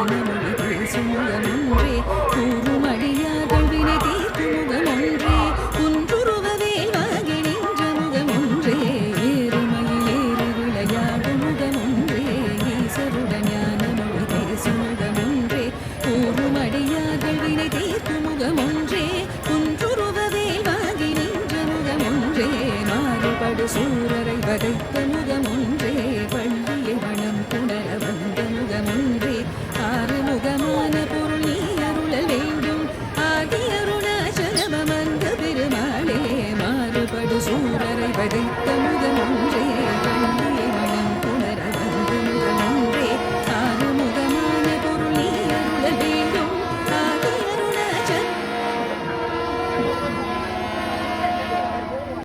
மனமொழி பேசும் முகமொன்றே கூறுமடியார்கள் வினை தீர்க்கும் முகமொன்றே குன்றுருவவேல் வாங்கி நின்ற முகமொன்றே ஏறுமையில் ஏறி விளையாடும் முகமொன்றே ஈசருட ஞான மொழி சூரரை வதைத்த முகமொன்றே ஊரரை வதைத்த